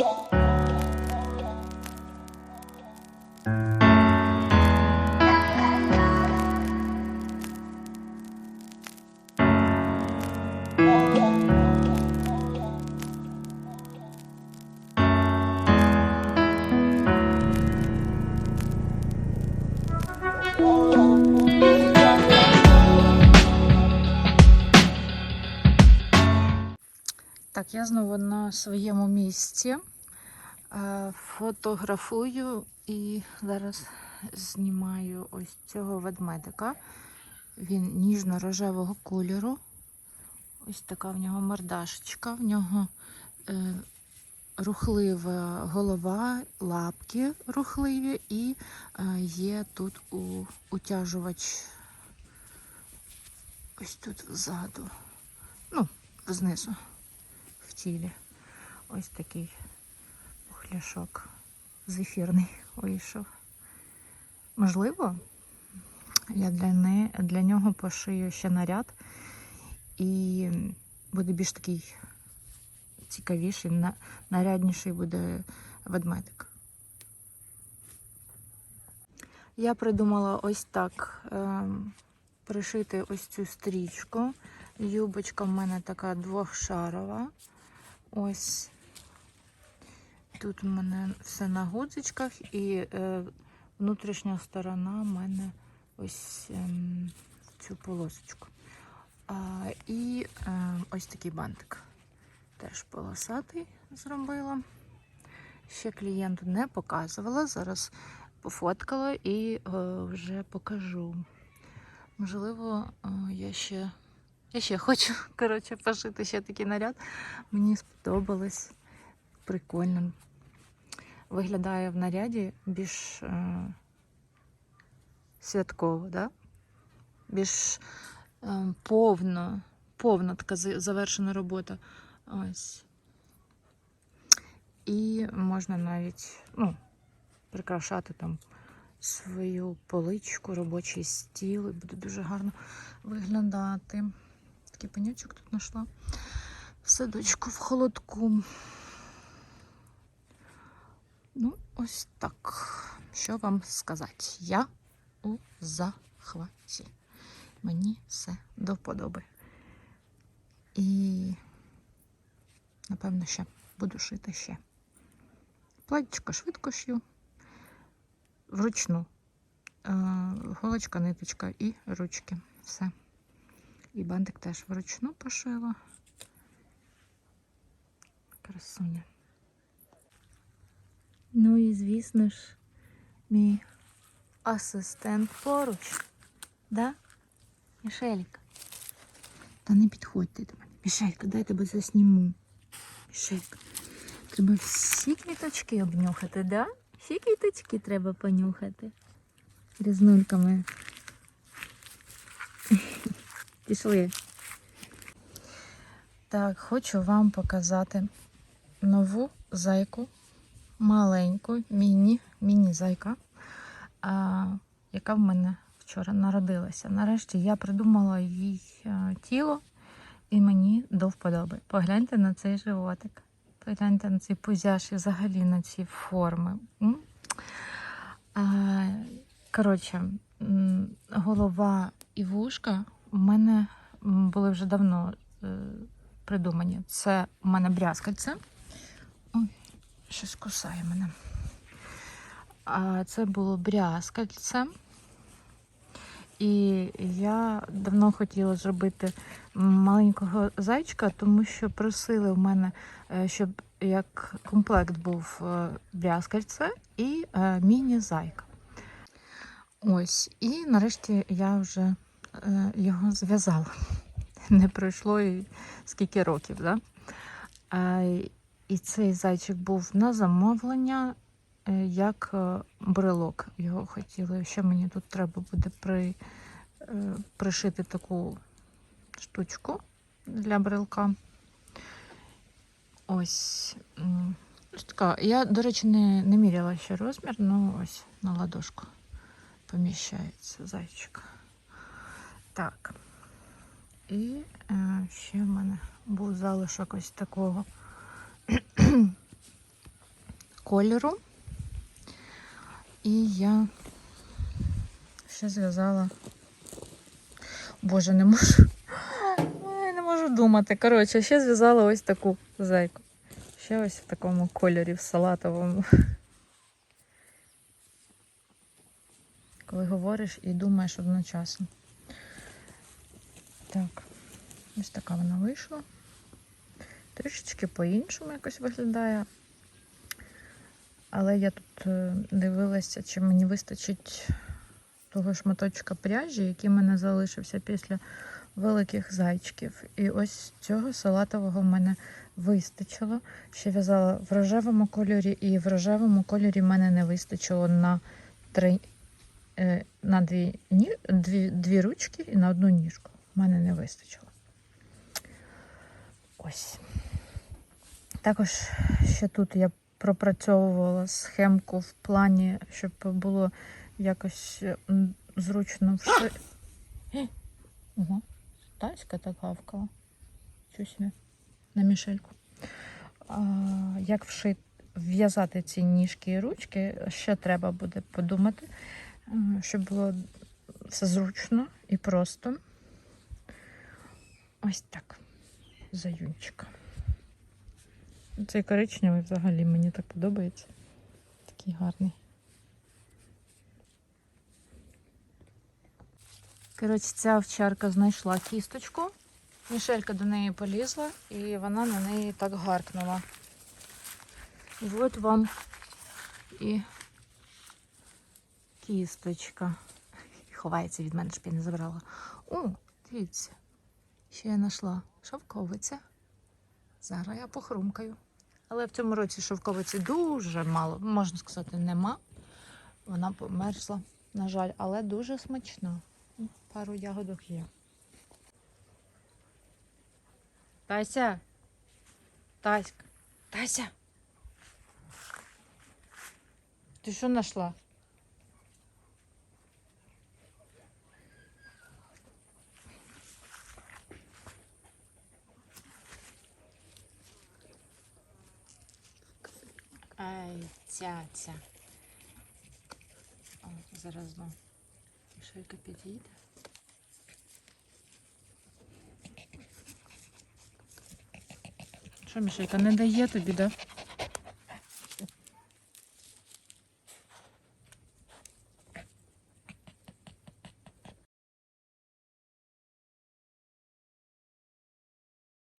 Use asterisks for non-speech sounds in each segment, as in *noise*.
Bye. Так, я знову на своєму місці. Е, Фотографую і зараз знімаю ось цього ведмедика. Він ніжно-рожевого кольору. Ось така в нього мордашечка, в нього е, рухлива голова, лапки рухливі і е, є тут у, утяжувач ось тут ззаду. Ну, знизу в. Ось такий пухляшок зефірний вийшов. Можливо, я для, не, для нього пошию ще наряд і буде більш такий цікавіший, на- нарядніший буде ведмедик. Я придумала ось так ем, пришити ось цю стрічку. Юбочка в мене така двохшарова. Ось тут у мене все на гудзичках, і е, внутрішня сторона в мене ось в цю полосочку. А, і е, ось такий бантик. Теж полосатий зробила. Ще клієнту не показувала. Зараз пофоткала і е, вже покажу. Можливо, е, я ще я ще хочу, *laughs* коротше, пошити ще такий наряд. Мені сподобалось. Прикольно. Виглядає в наряді більш е, святково, да? більш е, повно, повна така завершена робота. Ось. І можна навіть ну, прикрашати там свою поличку, робочий стіл, і буде дуже гарно виглядати. Такий пенючок тут знайшла. В садочку в холодку. Ну, ось так. Що вам сказати? Я у захваті. Мені все до вподоби. І, напевно, ще буду шити ще. Платічко швидко шью. Вручну. Е, голочка, ниточка і ручки. Все. І бантик теж вручну пошила. Красуня. Ну і звісно ж, мій асистент поруч. Да? Мішелька. Та не підходьте до мене. Мішелька, дай тебе засніму. Мішелька. Треба всі квіточки обнюхати, да? Всі квіточки треба понюхати. Різнульками. Пішли. Так, хочу вам показати нову зайку, маленьку, міні, міні-зайка, а, яка в мене вчора народилася. Нарешті я придумала їй тіло і мені до вподоби. Погляньте на цей животик. Погляньте на цей пузяш і взагалі на ці форми. Коротше, голова і вушка в мене були вже давно е, придумані. Це у мене брязкальце. Ой, щось кусає мене. А це було брязкальце. І я давно хотіла зробити маленького зайчика, тому що просили в мене, е, щоб як комплект був е, брязкальце і міні-зайка. Ось, і нарешті я вже його зв'язала. *laughs* Не пройшло і скільки років, да? І цей зайчик був на замовлення, е, як е, брелок. Його хотіли. Ще мені тут треба буде при, е, пришити таку штучку для брелка. Ось. Така. Я, до речі, не, не міряла ще розмір, ну ось на ладошку поміщається зайчик. Так. І е, ще в мене був залишок ось такого *clears throat* кольору. І я ще зв'язала. Боже, не можу. Не можу думати. Коротше, ще зв'язала ось таку зайку. Ще ось в такому кольорі, в салатовому. Коли говориш і думаєш одночасно. Так, ось така вона вийшла. Трішечки по-іншому якось виглядає. Але я тут е, дивилася, чи мені вистачить того шматочка пряжі, який в мене залишився після великих зайчиків. І ось цього салатового в мене вистачило. Ще в'язала в рожевому кольорі, і в рожевому кольорі в мене не вистачило на три, е, на дві, дві, дві ручки і на одну ніжку. В мене не вистачило. Ось. Також ще тут я пропрацьовувала схемку в плані, щоб було якось м, зручно вши. *gasps* Ого, тачка так гавкала. Чусь собі. на мішельку. А, як вши... в'язати ці ніжки і ручки, ще треба буде подумати, е, щоб було все зручно і просто. Ось так. Заюнчик. Цей коричневий взагалі мені так подобається. Такий гарний. Коротше, ця овчарка знайшла кісточку. Мішелька до неї полізла і вона на неї так гаркнула. І от вам і кісточка. Ховається від мене, щоб я не забрала. О, дивіться, ще я знайшла шовковиця. Зараз я похрумкаю. Але в цьому році шовковиці дуже мало, можна сказати, нема. Вона померзла, на жаль, але дуже смачна. Пару ягодок є. Тася. Таська. Тася. Ти що знайшла? Ця-ця. О, зараз Шейка підійде. Що, Мішейка, не дає тобі, да?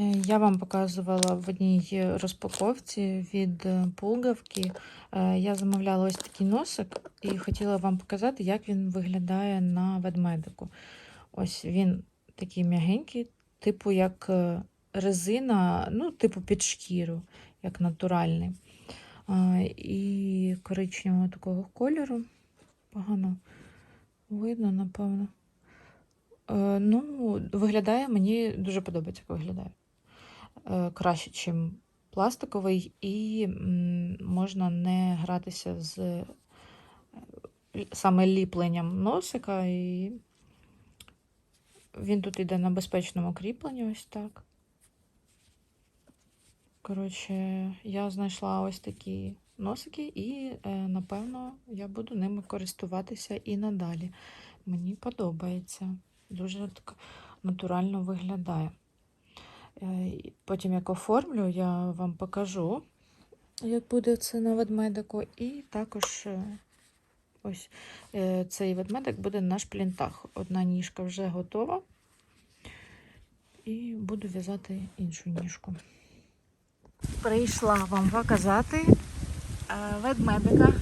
Я вам показувала в одній розпаковці від е, Пулгавки. Е, Я замовляла ось такий носик і хотіла вам показати, як він виглядає на ведмедику. Ось він такий м'ягенький, типу як е, резина, ну, типу під шкіру, як натуральний. І коричневого такого кольору. Погано видно, напевно. Ну, виглядає, мені дуже подобається, як виглядає. Е, Краще, ніж пластиковий, і можна не гратися з е, саме ліпленням носика. І він тут йде на безпечному кріпленні, ось так. Коротше, я знайшла ось такі носики, і, е, напевно, я буду ними користуватися і надалі. Мені подобається. Дуже так натурально виглядає. Е, Потім, як оформлю, я вам покажу, як буде це на ведмедику. І також е, ось е, цей ведмедик буде на шплінтах. Одна ніжка вже готова. І буду в'язати іншу ніжку. Прийшла вам показати ведмедика,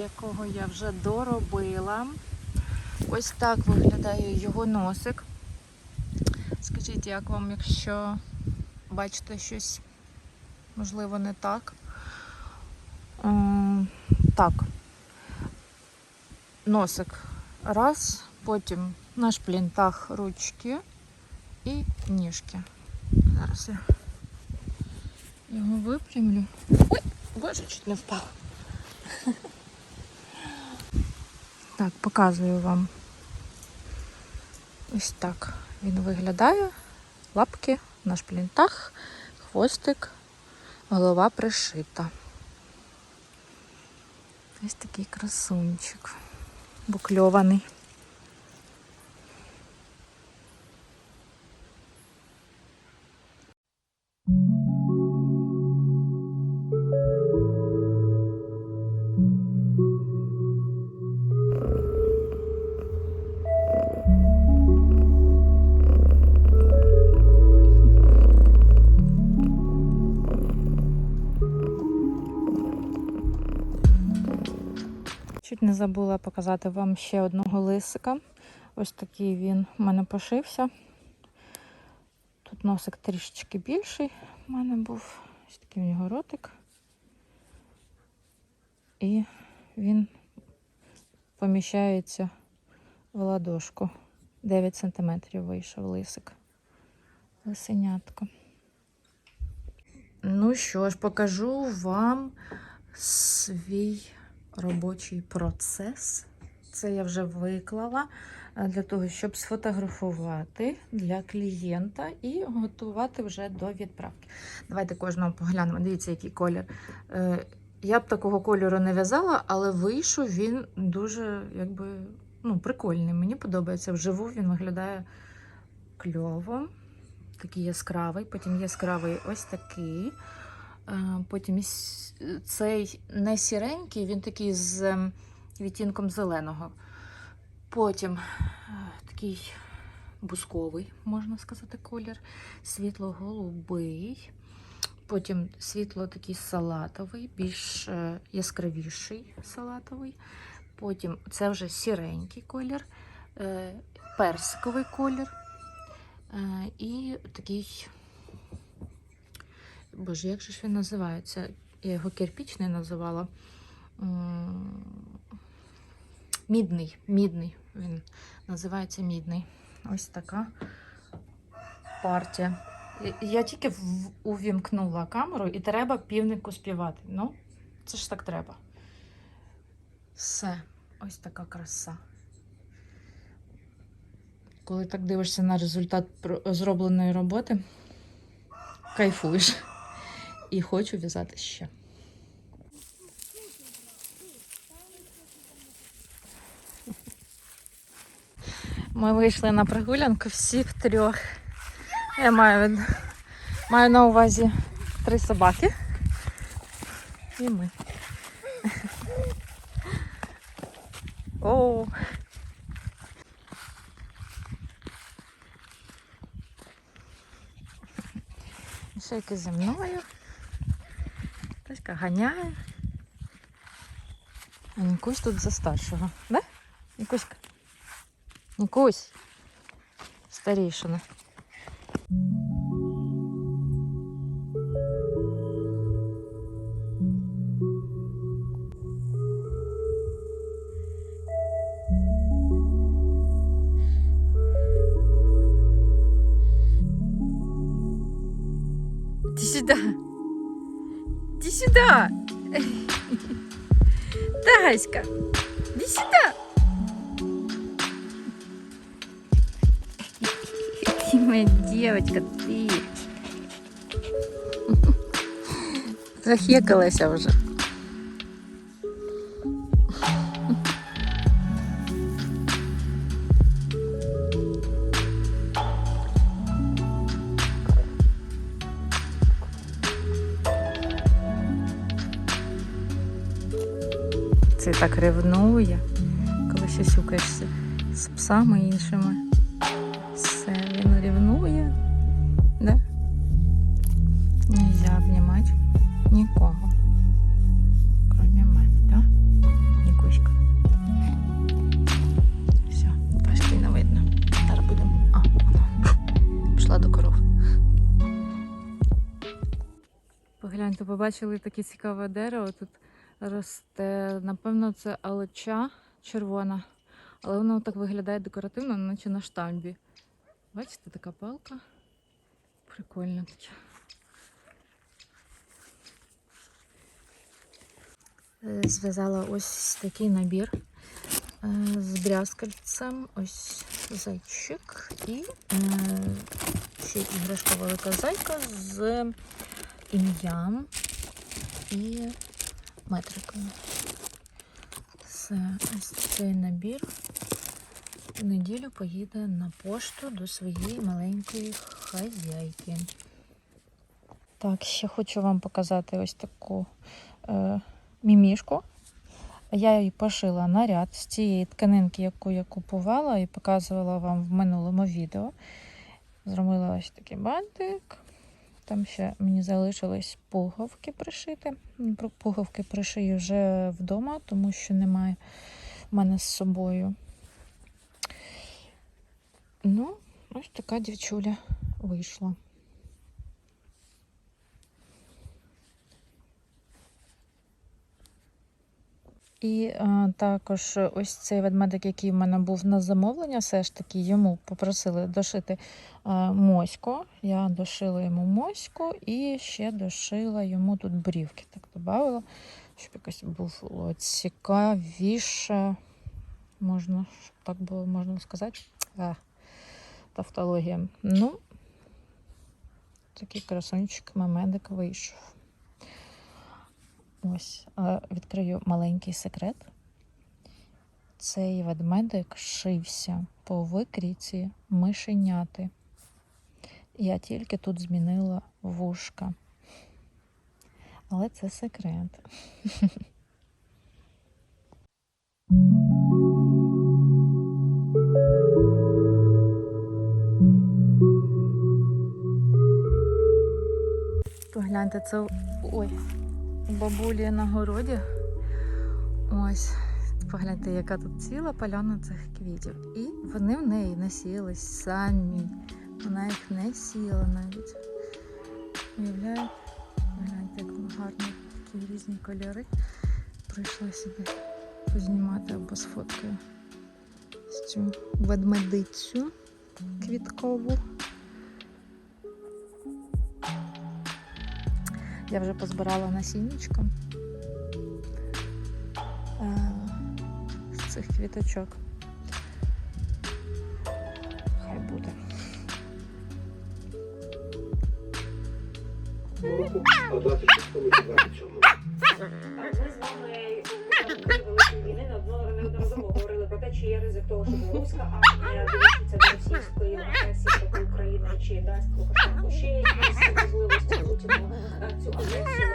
якого я вже доробила. Ось так виглядає його носик. Скажіть, як вам, якщо бачите щось, можливо, не так? Ем, Так. Носик раз, потім на шплінтах ручки і ніжки. Зараз я його випрямлю. Ой, боже, чуть не впав. *laughs* Так, показую вам. Ось так він виглядає. Лапки на шплінтах, хвостик, голова пришита. Ось такий красунчик, букльований. Забула показати вам ще одного лисика. Ось такий він в мене пошився. Тут носик трішечки більший в мене був. Ось такий в нього ротик. І він поміщається в ладошку. 9 см вийшов лисик. Лисенятко. Ну що ж, покажу вам свій робочий процес. Це я вже виклала е, для того, щоб сфотографувати для клієнта і готувати вже до відправки. Давайте кожного поглянемо. Дивіться, який колір. Е, Я б такого кольору не в'язала, але вийшов він дуже якби, ну, прикольний. Мені подобається. Вживу він виглядає кльово. Такий яскравий, потім яскравий ось такий. Потім цей не сіренький, він такий з ем, відтінком зеленого. Потім е, такий бусковий, можна сказати, колір, світло-голубий. Потім світло такий салатовий, більш е, яскравіший салатовий. Потім це вже сіренький колір, е, персиковий колір і такий Боже, як же ж він називається? Я його кирпічний називала. Мідний, мідний. Він називається мідний. Ось така партія. Я тільки увімкнула камеру і треба півнику співати. Ну, це ж так треба. Все, ось така краса. Коли так дивишся на результат зробленої роботи, кайфуєш і хочу в'язати ще. Ми вийшли на прогулянку всі втрьох. Я маю, маю на увазі три собаки. І ми. О. Шейки зі мною. Таська ганяє. А Нікусь тут за старшого, да? Нікуська? Нікусь. Старішина. Иди сюда. Иди сюда. Таська, иди сюда. Ты моя девочка, ты. Захекалася вже. Це так ревнує, коли сюсюкаєшся з псами іншими. Все, він ревнує. Да? Нельзя обнімати нікого. Кроме мене, да? Нікуська. Все, пошли видно. Зараз будемо. А, вона пішла до коров. Погляньте, побачили таке цікаве дерево. Тут росте, напевно, це алеча червона, але воно так виглядає декоративно, наче на штамбі. Бачите, така палка. Прикольно таке. Е, Зв'язала ось такий набір е, з брязкальцем, ось зайчик і е, ще іграшка велика зайка з ім'ям і метриками. Все, ось цей набір в неділю поїде на пошту до своєї маленької хазяйки. Так, ще хочу вам показати ось таку е, мімішку. Я її пошила наряд з цієї тканинки, яку я купувала і показувала вам в минулому відео. Зробила ось такий бантик. Там ще мені залишились пуговки пришити. Ну, Пуговки пришию вже вдома, тому що немає в мене з собою. Ну, ось така дівчуля вийшла. І е, також ось цей ведмедик, який в мене був на замовлення, все ж таки йому попросили дошити е, моську. Я дошила йому моську і ще дошила йому тут брівки. Так додавала, щоб якось було цікавіше. Можна, щоб так було можна сказати. А, тавтологія. Ну, такий красунчик мемедик вийшов. Ось, е, відкрию маленький секрет. Цей ведмедик шився по викрійці мишеняти. Я тільки тут змінила вушка. Але це секрет. *laughs* Погляньте, це ой, бабулі на городі. Ось, погляньте, яка тут ціла поляна цих квітів. І вони в неї насіялись самі. Вона їх не сіяла навіть. Уявляєте? Погляньте, як воно гарно, такі різні кольори. Прийшла собі познімати або сфоткаю ось цю ведмедицю квіткову. Я вже позбирала насіннячко е, з цих квіточок. Хай буде. А ми з вами війни неодно- неодноразово говорили про те, чи є ризик того, що білоруська армія долучиться до російської агресії проти України, чи дасть Лукашенко ще якісь можливості Путіну е, цю агресію